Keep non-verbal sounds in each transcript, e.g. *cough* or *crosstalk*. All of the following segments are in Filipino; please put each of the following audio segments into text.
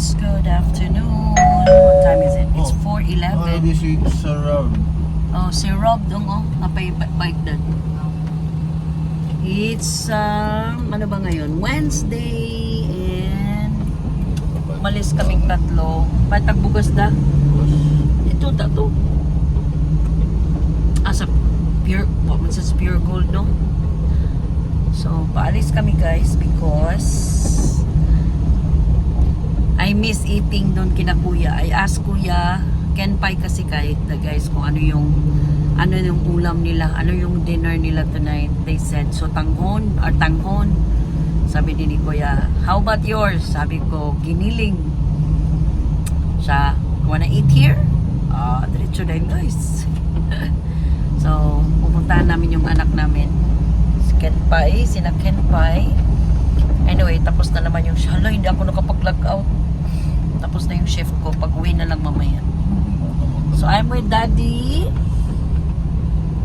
guys, good afternoon. What time is it? It's Oh. 4.11. this is surround. Oh, si Rob dong oh, napay bike doon. It's, um, ano ba ngayon? Wednesday and malis kaming tatlo. Ba't tagbugas da? Ito, tato. Ah, sa pure, what man says pure gold, no? So, paalis kami guys because I miss eating doon kina kuya. I asked kuya, Ken Pai kasi kahit na guys kung ano yung ano yung ulam nila, ano yung dinner nila tonight. They said, so tanghon or tanghon. Sabi din ni kuya, how about yours? Sabi ko, giniling. Siya, wanna eat here? Ah, diretso na yun guys. *laughs* so, pupuntahan namin yung anak namin. Si Ken sina Ken Pai. Anyway, tapos na naman yung siya. Hala, hindi ako nakapag-log out. Tapos na yung shift ko. Pag uwi na lang mamaya. So, I'm with Daddy.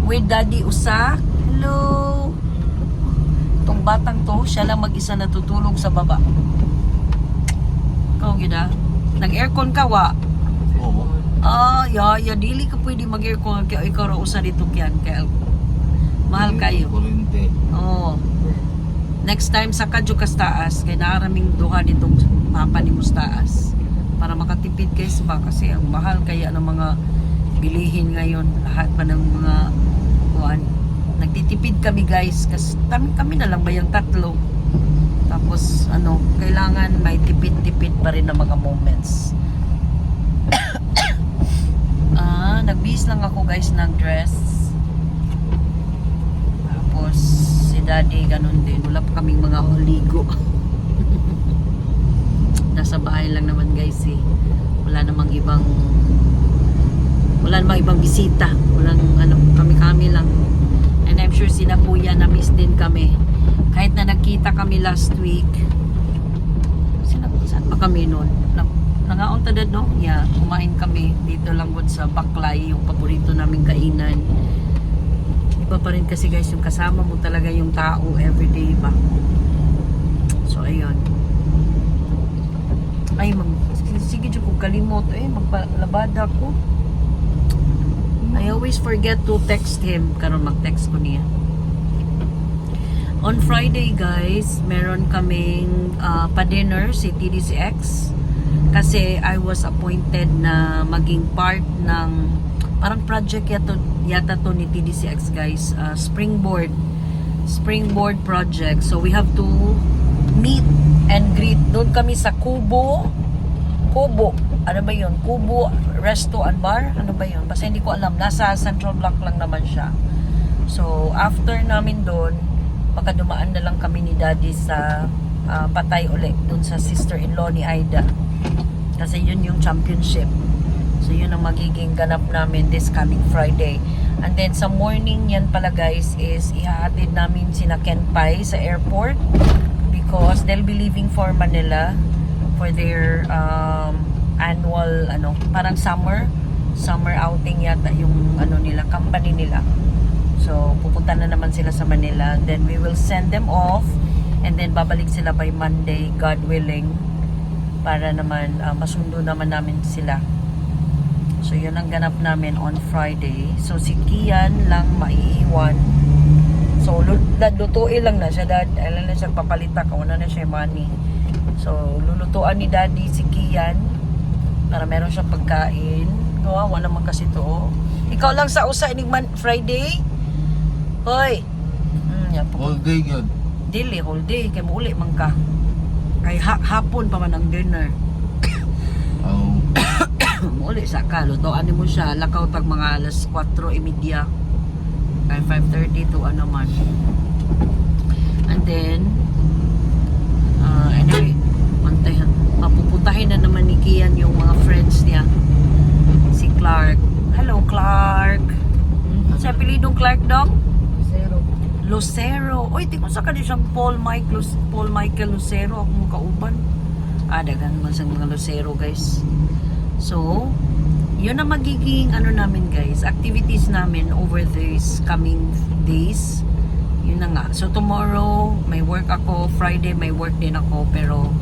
With Daddy Usa. Hello. Itong batang to, siya lang mag-isa natutulog sa baba. Ikaw, gina. Nag-aircon ka, wa? Oo. Ah, ya, ya, dili ka pwede mag-aircon. Kaya ikaw ra usa dito kyan. Kaya, mahal kayo. Oo. Next time sa kadyo kas taas, kay naaraming duha ditong mapa ni Mustaas para makatipid kayo ba kasi ang mahal kaya ng mga bilihin ngayon lahat pa ng mga kuan nagtitipid kami guys kasi kami, kami na lang ba yung tatlo tapos ano kailangan may tipid-tipid pa rin na mga moments *coughs* ah nagbihis lang ako guys ng dress tapos si daddy ganun din. Wala pa kaming mga ligo. *laughs* Nasa bahay lang naman guys eh. Wala namang ibang wala namang ibang bisita. Walang ano, kami-kami lang. And I'm sure sina kuya na miss din kami. Kahit na nagkita kami last week. Sina, saan pa kami noon? Nang, nangaon tadad no? Yeah, kumain kami dito lang sa Baklay, yung paborito naming kainan iba pa rin kasi guys yung kasama mo talaga yung tao everyday ba so ayun ay mag sige sige kung kalimot. Eh magpalabada ko. I always forget to text him. Karon mag-text ko niya. On Friday guys meron kaming uh, pa-dinner si TDCX kasi I was appointed na maging part ng parang project yata, yata to ni TDCX guys uh, springboard. Springboard project. So we have to meet and greet. Doon kami sa Kubo. Kubo ano ba yun? Kubo Resto and Bar? Ano ba yun? Basta hindi ko alam. Nasa Central Block lang naman siya. So after namin doon baka dumaan na lang kami ni Daddy sa uh, Patay ulit doon sa sister-in-law ni Aida. Kasi yun yung championship. So yun ang magiging ganap namin this coming Friday. And then sa morning yan pala guys is ihahatid namin sina Ken Pai sa airport because they'll be leaving for Manila for their um, annual ano parang summer summer outing yata yung ano nila company nila. So pupunta na naman sila sa Manila then we will send them off and then babalik sila by Monday God willing para naman uh, masundo naman namin sila. So, yun ang ganap namin on Friday. So, si Kian lang maiiwan. So, lutuin lang na siya, dad. Alam na siya papalita ka. Una na siya money. So, lulutuan ni daddy si Kian para meron siyang pagkain. Kawawa naman kasi to. oh. Ikaw lang sa usa man Friday? Hoy! Hmm, yan po. All day yun. Dili, whole day. Kaya mauli man ka. Kay ha- hapon pa man ang dinner. Oh. *coughs* Muli sa ka, lutoan mo siya, lakaw tag mga alas 4.30 kay 5.30 to ano man. And then, uh, anyway, mantayan, mapuputahin na naman ni Kian yung mga friends niya. Si Clark. Hello, Clark. Sa apelidong Clark dong? Zero. Lucero. Uy, tingko sa kanil siyang Paul Mike Lu- Paul Michael Lucero ako mga kauban. Ah, dagan man sa mga Lucero, guys. So, yun ang magiging ano namin guys, activities namin over these coming days. Yun na nga. So tomorrow may work ako, Friday may work din ako pero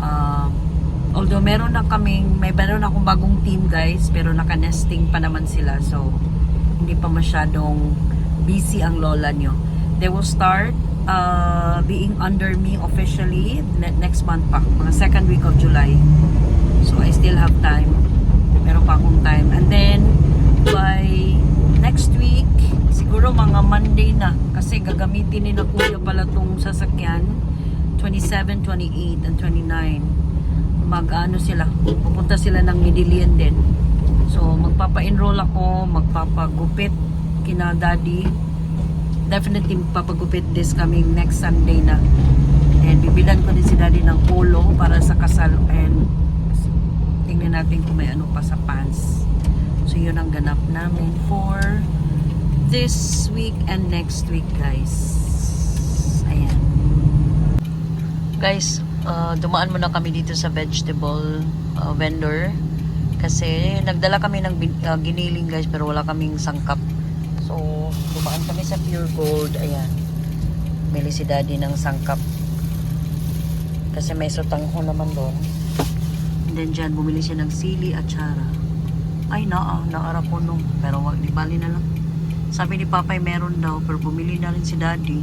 uh, Although meron na kaming, may meron akong bagong team guys, pero naka-nesting pa naman sila. So, hindi pa masyadong busy ang lola nyo. They will start uh, being under me officially ne- next month pa, mga second week of July. So, I still have time. Meron pa akong time. And then, by next week, siguro mga Monday na, kasi gagamitin ni na kuya pala tong sasakyan, 27, 28, and 29 mag-ano sila, pupunta sila ng Midillion din. So, magpapa-enroll ako, magpapagupit kina daddy. Definitely magpapagupit this coming next Sunday na. And bibilan ko din si daddy ng polo para sa kasal and tingnan natin kung may ano pa sa pants. So, yun ang ganap namin for this week and next week, guys. Ayan. Guys, uh, dumaan muna kami dito sa vegetable uh, vendor kasi nagdala kami ng uh, giniling guys pero wala kaming sangkap. So, dumaan kami sa Pure Gold. Ayan. Bili si daddy ng sangkap. Kasi may sutangho naman doon. Then dyan, bumili siya ng sili at tsara. Ay, naa, naara po nung. Pero wag, di bali na lang. Sabi ni Papay meron daw, pero bumili na rin si Daddy.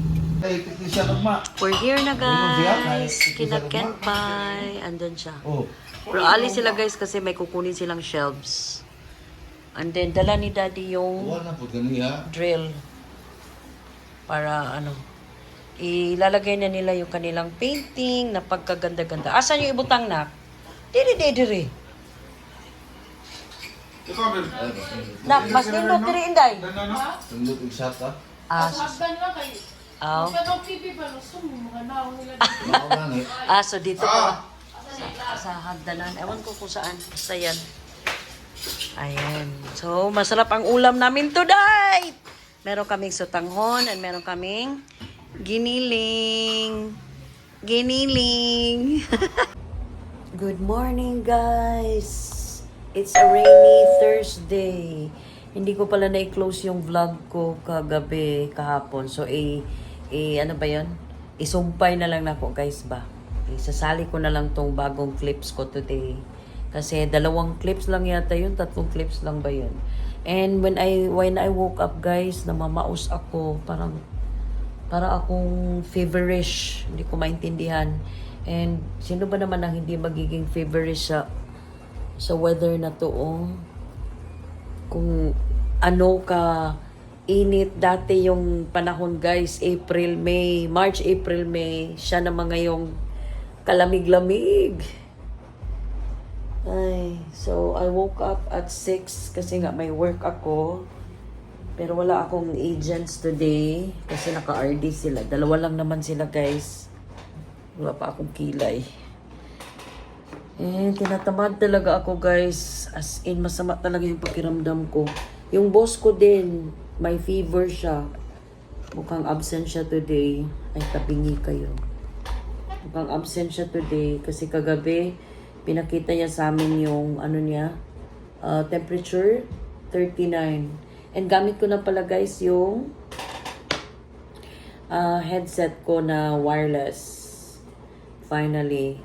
We're here na guys. Guys, Kina Kenpai. Andun siya. Oh. Pero alis sila guys kasi may kukunin silang shelves. And then dala ni daddy yung drill. Para ano. Ilalagay na nila yung kanilang painting na pagkaganda-ganda. Asan yung ibutang na? Diri, diri, diri. Nak, mas nindot diri inday. Tundot yung shot ha. Ah, Husband lang kayo. aw. Pero pipi pa, gusto mo mga naong *laughs* nila. Ah, so dito pa. Sa, sa hagdanan. Ewan ko kung saan. Basta yan. Ayan. So, masarap ang ulam namin today. Meron kaming sutanghon and meron kaming giniling. Giniling. *laughs* Good morning, guys. It's a rainy Thursday. Hindi ko pala na-close yung vlog ko kagabi, kahapon. So, eh, eh ano ba yun? Isumpay na lang ako, guys ba? Isasali ko na lang tong bagong clips ko today. Kasi dalawang clips lang yata yun, tatlong clips lang ba yun? And when I when I woke up guys, namamaos ako, parang para akong feverish, hindi ko maintindihan. And sino ba naman ang hindi magiging feverish sa sa weather na to? Oh? Kung ano ka init dati yung panahon guys, April, May, March, April, May, siya naman ngayong kalamig-lamig. Ay, so I woke up at 6 kasi nga may work ako. Pero wala akong agents today kasi naka-RD sila. Dalawa lang naman sila guys. Wala pa akong kilay. Eh, tinatamad talaga ako guys. As in, masama talaga yung pakiramdam ko. Yung boss ko din, may fever siya. Mukhang absent siya today. Ay, tabingi kayo. Mukhang absent siya today kasi kagabi pinakita niya sa amin yung ano niya uh, temperature 39 and gamit ko na pala guys yung uh, headset ko na wireless finally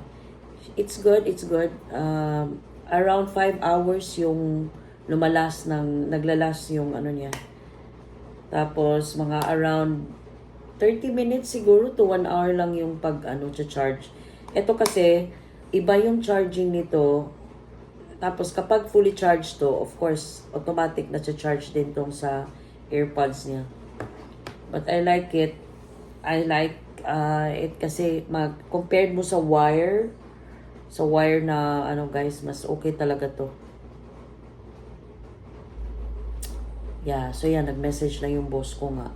it's good it's good um, around 5 hours yung lumalas ng naglalas yung ano niya tapos mga around 30 minutes siguro to 1 hour lang yung pag ano charge. Ito kasi iba yung charging nito. Tapos kapag fully charged to, of course, automatic na charge din tong sa AirPods niya. But I like it. I like uh, it kasi mag compared mo sa wire, sa wire na ano guys, mas okay talaga to. Yeah, so yan, nag-message na yung boss ko nga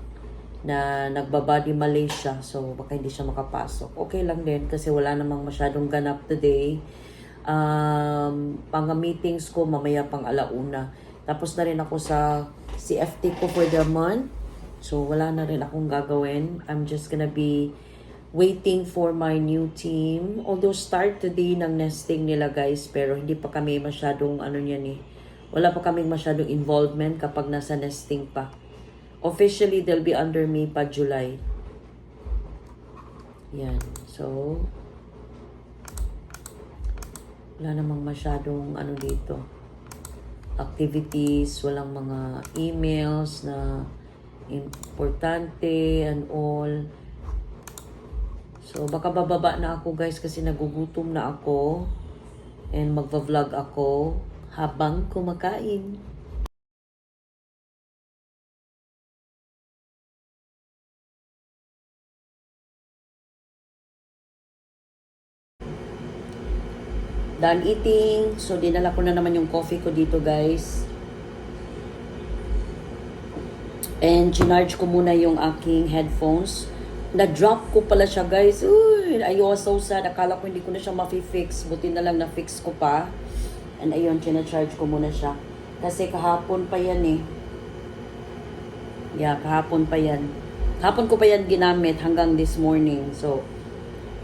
na nagbabody Malaysia. So, baka hindi siya makapasok. Okay lang din kasi wala namang masyadong ganap today. Um, pang meetings ko mamaya pang alauna. Tapos na rin ako sa CFT ko for the month. So, wala na rin akong gagawin. I'm just gonna be waiting for my new team. Although start today ng nesting nila guys, pero hindi pa kami masyadong ano niyan eh. Wala pa kaming masyadong involvement kapag nasa nesting pa. Officially, they'll be under me pa July. Yan. So, Wala namang masyadong ano dito. Activities, walang mga emails na importante and all. So, baka bababa na ako guys kasi nagugutom na ako. And magva-vlog ako habang kumakain. Done eating. So, dinala ko na naman yung coffee ko dito, guys. And chinarge ko muna yung aking headphones. Na-drop ko pala siya, guys. Uy, I was so sad. Akala ko hindi ko na siya ma-fix. Buti na lang na-fix ko pa. And ayun, chinacharge ko muna siya. Kasi kahapon pa yan eh. Yeah, kahapon pa yan. Kahapon ko pa yan ginamit hanggang this morning. So,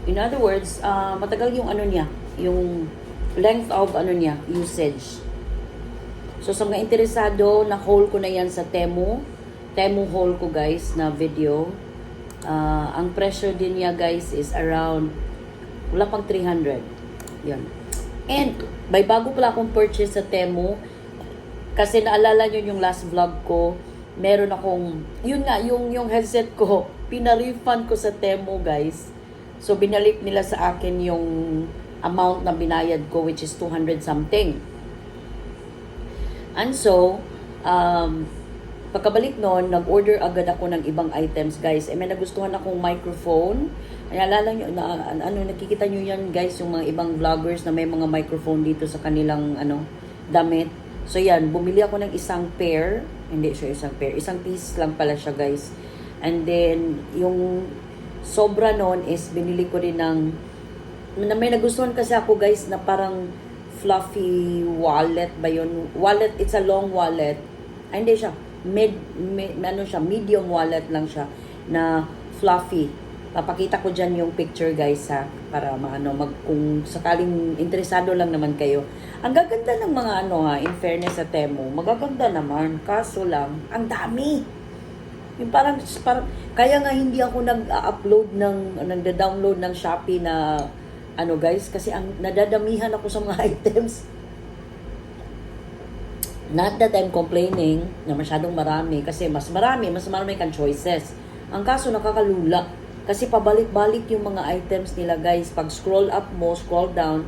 in other words, ah, matagal yung ano niya, yung length of ano niya, usage. So sa mga interesado, na-haul ko na yan sa Temu. Temu haul ko guys na video. Ah, ang presyo din niya guys is around, wala pang 300. Yan. And, may bago pala akong purchase sa Temu. Kasi naalala nyo yung last vlog ko, meron akong, yun nga, yung, yung headset ko, *laughs* pinarefund ko sa Temu guys. So, binalik nila sa akin yung amount na binayad ko, which is 200 something. And so, um, pagkabalik noon, nag-order agad ako ng ibang items, guys. Eh, may nagustuhan akong microphone. Ay, alala nyo, na, ano, nakikita nyo yan, guys, yung mga ibang vloggers na may mga microphone dito sa kanilang, ano, damit. So, yan, bumili ako ng isang pair. Hindi siya isang pair. Isang piece lang pala siya, guys. And then, yung sobra noon is binili ko rin ng na may nagustuhan kasi ako guys na parang fluffy wallet ba yun? Wallet, it's a long wallet. Ay, hindi siya. Mid, mid, ano siya, medium wallet lang siya na fluffy. Papakita ko dyan yung picture guys ha, para maano, mag, kung sakaling interesado lang naman kayo. Ang gaganda ng mga ano ha, in fairness sa Temu, magaganda naman, kaso lang, ang dami. Yung parang, parang, kaya nga hindi ako nag-upload ng, nagda-download ng Shopee na, ano guys, kasi ang nadadamihan ako sa mga *laughs* items. Not that I'm complaining na masyadong marami, kasi mas marami, mas marami kang choices. Ang kaso nakakalula, kasi pabalik-balik yung mga items nila guys. Pag scroll up mo, scroll down,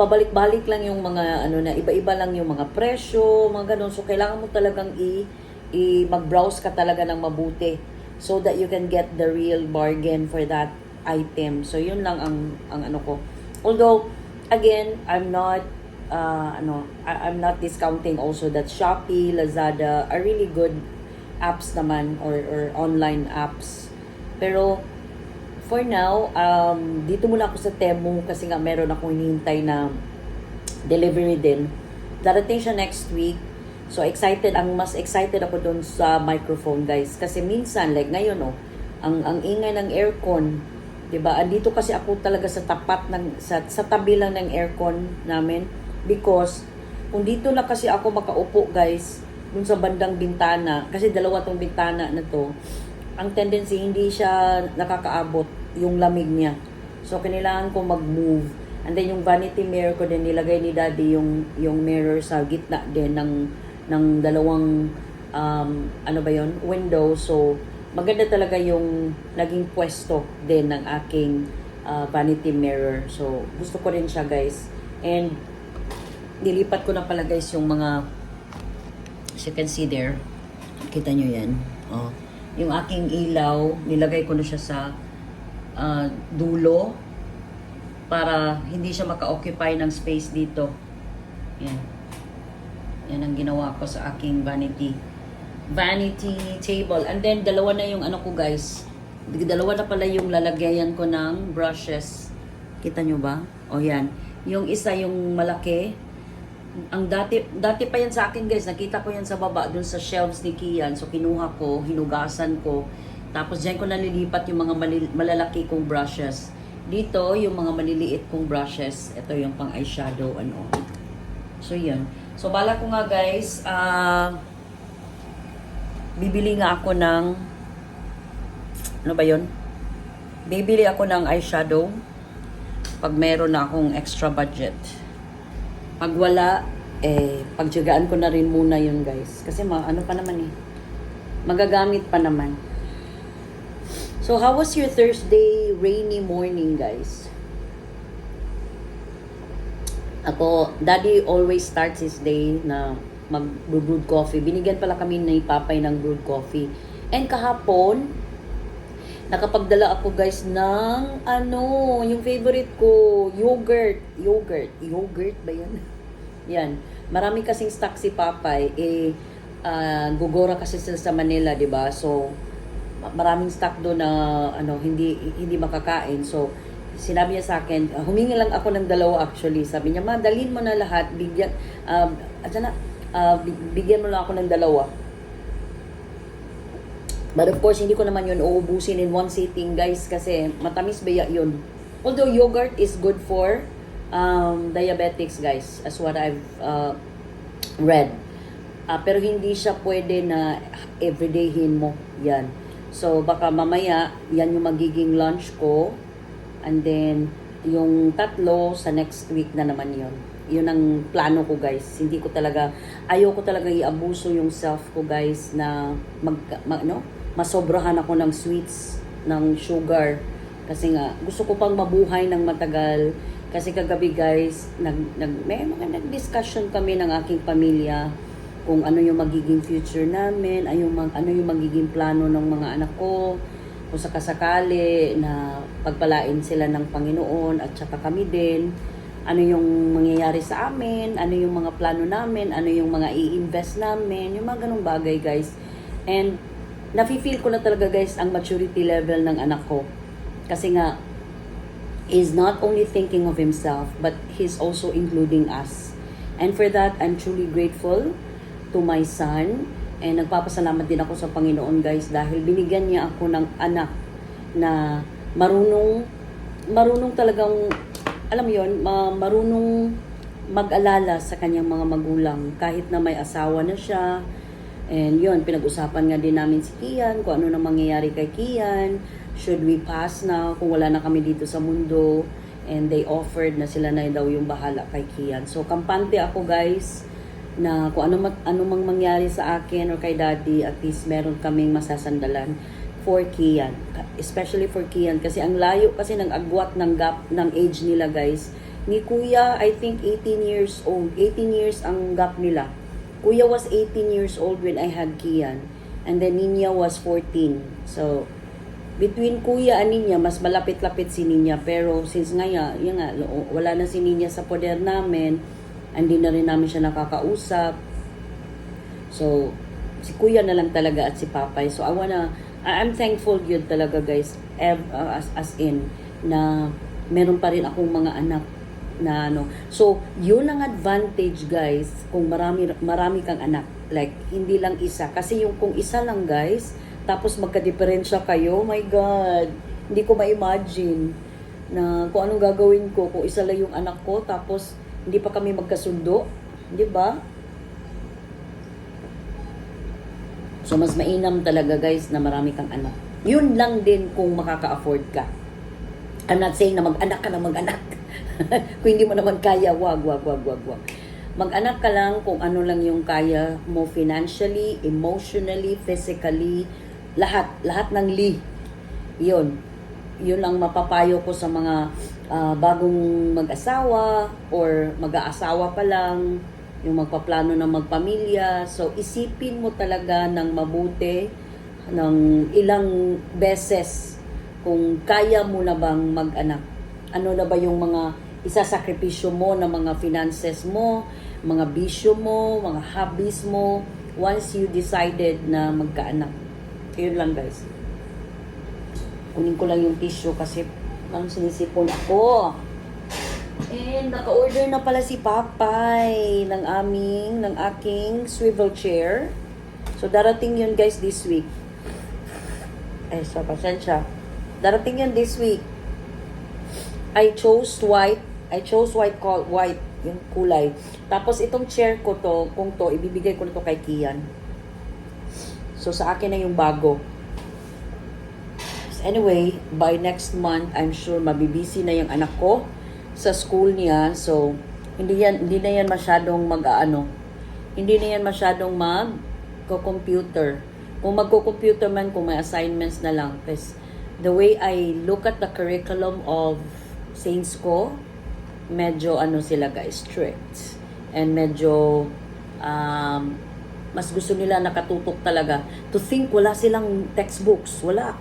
pabalik-balik lang yung mga ano na iba-iba lang yung mga presyo, mga ganun. So kailangan mo talagang i, i mag-browse ka talaga ng mabuti so that you can get the real bargain for that item. So yun lang ang ang ano ko. Although again, I'm not uh, ano, I, I'm not discounting also that Shopee, Lazada are really good apps naman or or online apps. Pero for now, um, dito muna ako sa Temu kasi nga meron akong hinihintay na delivery din. Darating siya next week. So excited, ang mas excited ako dun sa microphone guys. Kasi minsan, like ngayon oh, ang, ang ingay ng aircon, 'di ba? Andito kasi ako talaga sa tapat ng sa, sa tabi lang ng aircon namin because kung dito na kasi ako makaupo guys dun sa bandang bintana kasi dalawa tong bintana na to ang tendency hindi siya nakakaabot yung lamig niya. So kailangan ko mag-move. And then yung vanity mirror ko din nilagay ni daddy yung yung mirror sa gitna din ng ng dalawang um, ano ba yon window. So maganda talaga yung naging pwesto din ng aking uh, vanity mirror. So gusto ko rin siya guys. And nilipat ko na pala guys yung mga as you can see there kita nyo yan. Oh. yung aking ilaw nilagay ko na siya sa ah, dulo para hindi siya maka-occupy ng space dito. Yan. Yan ang ginawa ko sa aking vanity vanity table. And then dalawa na yung ano ko guys. Dalawa na pala yung lalagayan ko ng brushes. Kita nyo ba? o yan. Yung isa yung malaki ang dati dati pa yan sa akin guys. Nakita ko yan sa baba dun sa shelves ni Kian. So kinuha ko hinugasan ko. Tapos diyan ko nalilipat yung mga mali- malalaki kong brushes. Dito yung mga maliliit kong brushes. Ito yung pang eyeshadow ano. So yan so bala ko nga guys ah bibili nga ako ng ano ba yon bibili ako ng eyeshadow pag meron na akong extra budget. Pag wala, eh, pagtyagaan ko na rin muna yun guys. Kasi ma ano pa naman eh. Magagamit pa naman. So, how was your Thursday rainy morning, guys? Ako, daddy always starts his day na mag-brewed coffee. Binigyan pala kami ni papay ng brewed coffee. And kahapon, nakapagdala ako guys ng ano, yung favorite ko, yogurt. Yogurt. Yogurt ba yan? *laughs* yan. Marami kasing stock si papay. Eh, ah, gugora kasi sila sa Manila, di ba? So, ma- maraming stock doon na ano hindi hindi makakain. So, sinabi niya sa akin, uh, humingi lang ako ng dalawa actually. Sabi niya, "Ma, dalhin mo na lahat, bigyan at na bi- bigyan mo lang ako ng dalawa." But of course, hindi ko naman yun uubusin in one sitting, guys, kasi matamis ba yun. Although yogurt is good for um, diabetics, guys, as what I've uh, read. Ah, pero hindi siya pwede na everydayhin mo. Yan. So, baka mamaya, yan yung magiging lunch ko. And then, yung tatlo, sa next week na naman yon Yun ang plano ko, guys. Hindi ko talaga, ayoko talaga iabuso yung self ko, guys, na mag, mag no? Masobrahan ako ng sweets, ng sugar. Kasi nga, gusto ko pang mabuhay ng matagal. Kasi kagabi, guys, nag, nag, may mga nag-discussion kami ng aking pamilya kung ano yung magiging future namin, ano yung, ano yung magiging plano ng mga anak ko, kung sakasakali na pagpalain sila ng Panginoon at saka kami din, ano yung mangyayari sa amin, ano yung mga plano namin, ano yung mga i-invest namin, yung mga ganong bagay guys. And nafe-feel ko na talaga guys ang maturity level ng anak ko. Kasi nga, is not only thinking of himself, but he's also including us. And for that, I'm truly grateful to my son. And nagpapasalamat din ako sa Panginoon guys dahil binigyan niya ako ng anak na marunong, marunong talagang, alam mo yun, ma- marunong mag-alala sa kanyang mga magulang kahit na may asawa na siya. And yun, pinag-usapan nga din namin si Kian kung ano na mangyayari kay Kian. Should we pass na kung wala na kami dito sa mundo? And they offered na sila na daw yung bahala kay Kian. So, kampante ako guys na kung ano, ano mang mangyari sa akin or kay daddy, at least meron kaming masasandalan for Kian. Especially for Kian. Kasi ang layo kasi ng agwat ng gap ng age nila guys. Ni Kuya, I think 18 years old. 18 years ang gap nila. Kuya was 18 years old when I had Kian. And then Ninya was 14. So, between Kuya and Ninya, mas malapit-lapit si Ninya. Pero since nga, yun nga, wala na si Ninya sa poder namin, hindi na rin namin siya nakakausap. So, si Kuya na lang talaga at si Papay. So, I wanna, I'm thankful yun talaga guys, uh, as, as in, na meron pa rin akong mga anak na ano. So, yun ang advantage guys kung marami marami kang anak. Like hindi lang isa kasi yung kung isa lang guys, tapos magka-diferensya kayo, my god. Hindi ko ma-imagine na kung anong gagawin ko kung isa lang yung anak ko tapos hindi pa kami magkasundo, 'di ba? So mas mainam talaga guys na marami kang anak. Yun lang din kung makaka-afford ka. I'm not saying na mag-anak ka na mag-anak. *laughs* kung hindi mo naman kaya, wag, wag, wag, wag, wag. Mag-anak ka lang kung ano lang yung kaya mo financially, emotionally, physically, lahat, lahat ng li. Yun. Yun ang mapapayo ko sa mga ah, bagong mag-asawa or mag-aasawa pa lang, yung magpaplano ng magpamilya. So, isipin mo talaga ng mabuti ng ilang beses kung kaya mo na bang mag-anak. Ano na ba yung mga isasakripisyo mo na mga finances mo, mga bisyo mo, mga hobbies mo, once you decided na magkaanak. Yun lang guys. Kunin ko lang yung tissue kasi parang sinisipon ako. And naka-order na pala si Papay ng aming, ng aking swivel chair. So darating yun guys this week. Eh, so pasensya. Darating yun this week. I chose white. I chose white call white yung kulay. Tapos itong chair ko to, kung to, ibibigay ko na to kay Kian. So sa akin na yung bago. So, anyway, by next month, I'm sure mabibisi na yung anak ko. sa school niya. So, hindi yan hindi na yan masyadong mag-aano. Hindi na yan masyadong mag computer Kung magko-computer man, kung may assignments na lang. Kasi the way I look at the curriculum of Saints ko, medyo ano sila guys, strict. And medyo um, mas gusto nila nakatutok talaga. To think wala silang textbooks, wala.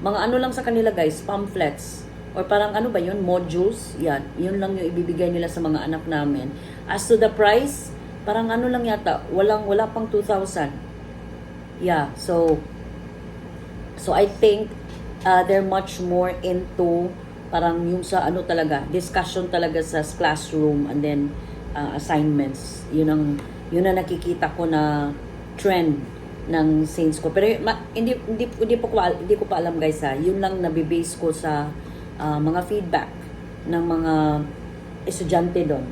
Mga ano lang sa kanila guys, pamphlets. Or parang ano ba yun, modules. Yan, yun lang yung ibibigay nila sa mga anak namin. As to the price, parang ano lang yata, walang, wala pang 2,000. Yeah, so, so I think uh, they're much more into parang yung sa ano talaga, discussion talaga sa classroom and then uh, assignments. Yun ang, yun ang nakikita ko na trend ng Saints ko. Pero ma, hindi, hindi, hindi, po ko, hindi ko pa alam guys ha. Yun lang nabibase ko sa uh, mga feedback ng mga estudyante doon.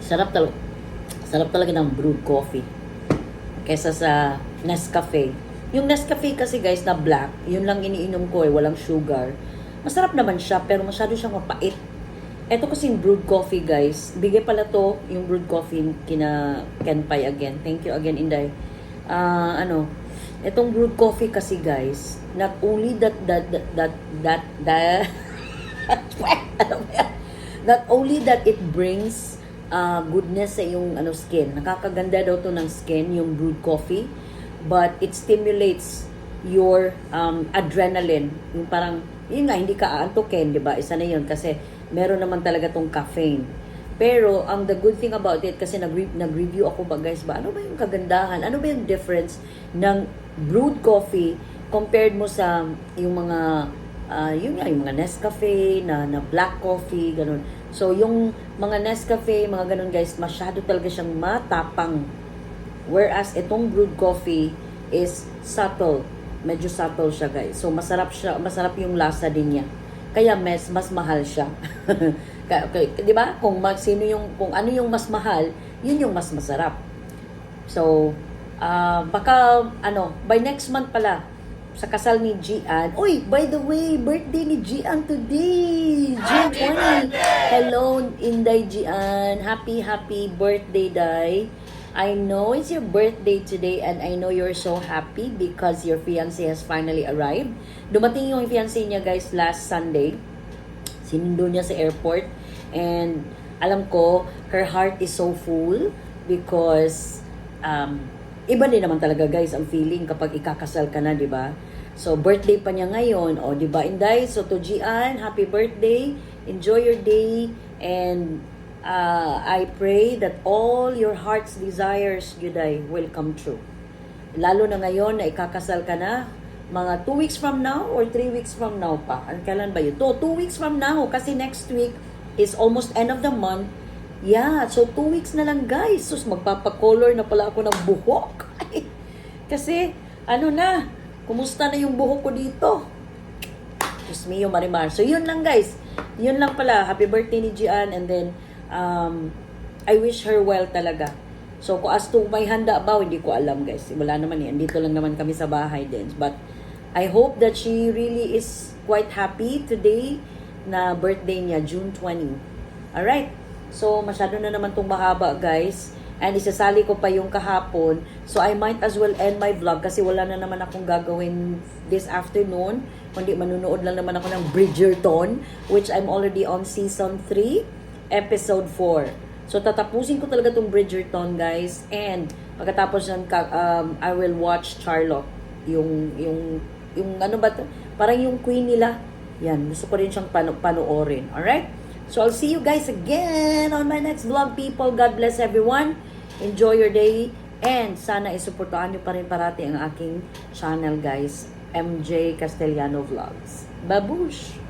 Sarap talaga. Sarap talaga ng brewed coffee. Kesa sa Nescafe. Yung Nescafe kasi guys na black, yun lang iniinom ko eh, walang sugar. Masarap naman siya, pero masyado siyang mapait. Ito kasi yung brewed coffee guys. Bigay pala to yung brewed coffee kina Ken Pai again. Thank you again, Inday. Ah, ano, itong brewed coffee kasi guys, not only that that that that that, that *laughs* not only that it brings uh, goodness sa yung ano skin. Nakakaganda daw to ng skin yung brewed coffee, but it stimulates your um, adrenaline. Yung parang yun nga hindi ka aantukin, 'di ba? Isa na 'yun kasi meron naman talaga tong caffeine. Pero ang the good thing about it kasi nag nag-review ako ba guys ba ano ba yung kagandahan? Ano ba yung difference ng brewed coffee compared mo sa yung mga ah yun nga, yung mga Nescafe, na, na black coffee, ganun. So, yung mga Nescafe, mga ganun guys, masyado talaga siyang matapang. Whereas, itong brewed coffee is subtle. Medyo subtle siya guys. So, masarap siya, masarap yung lasa din niya. Kaya mas, mas mahal siya. *laughs* Ka- ka- Di ba? Kung mag, sino yung, kung ano yung mas mahal, yun yung mas masarap. So, ah baka, ano, by next month pala, sa kasal ni Gian. Uy, by the way, birthday ni Gian today. June 20. Hello, Inday Gian. Happy, happy birthday, Day. I know it's your birthday today and I know you're so happy because your fiancé has finally arrived. Dumating yung fiancé niya, guys, last Sunday. Sinundo niya sa airport. And alam ko, her heart is so full because um, iba din naman talaga guys ang feeling kapag ikakasal ka na, di ba? So, birthday pa niya ngayon. O, di ba, Inday? So, to Gian, happy birthday. Enjoy your day. And uh, I pray that all your heart's desires, Juday, will come true. Lalo na ngayon na ikakasal ka na, mga 2 weeks from now or 3 weeks from now pa. Ano kailan ba yun? To, 2 weeks from now. Kasi next week is almost end of the month. Yeah, so 2 weeks na lang guys. Sus, magpapakolor na pala ako ng buhok. *laughs* Kasi, ano na, kumusta na yung buhok ko dito? Diyos mio, Marimar. So, yun lang guys. Yun lang pala. Happy birthday ni Gian. And then, um, I wish her well talaga. So, kung as to may handa ba, hindi ko alam guys. Wala naman yan. Dito lang naman kami sa bahay din. But, I hope that she really is quite happy today na birthday niya, June 20. Alright. So, masyado na naman tong mahaba guys. And isasali ko pa yung kahapon. So, I might as well end my vlog kasi wala na naman akong gagawin this afternoon. Kundi manunood lang naman ako ng Bridgerton, which I'm already on season 3, episode 4. So, tatapusin ko talaga tong Bridgerton, guys. And, pagkatapos ka- um, I will watch Charlotte. Yung, yung, yung ano ba to? Parang yung queen nila. Yan, gusto ko rin siyang pano- panoorin. Alright? So, I'll see you guys again on my next vlog, people. God bless everyone. Enjoy your day. And sana isuportahan nyo pa rin parati ang aking channel, guys. MJ Castellano Vlogs. Babush!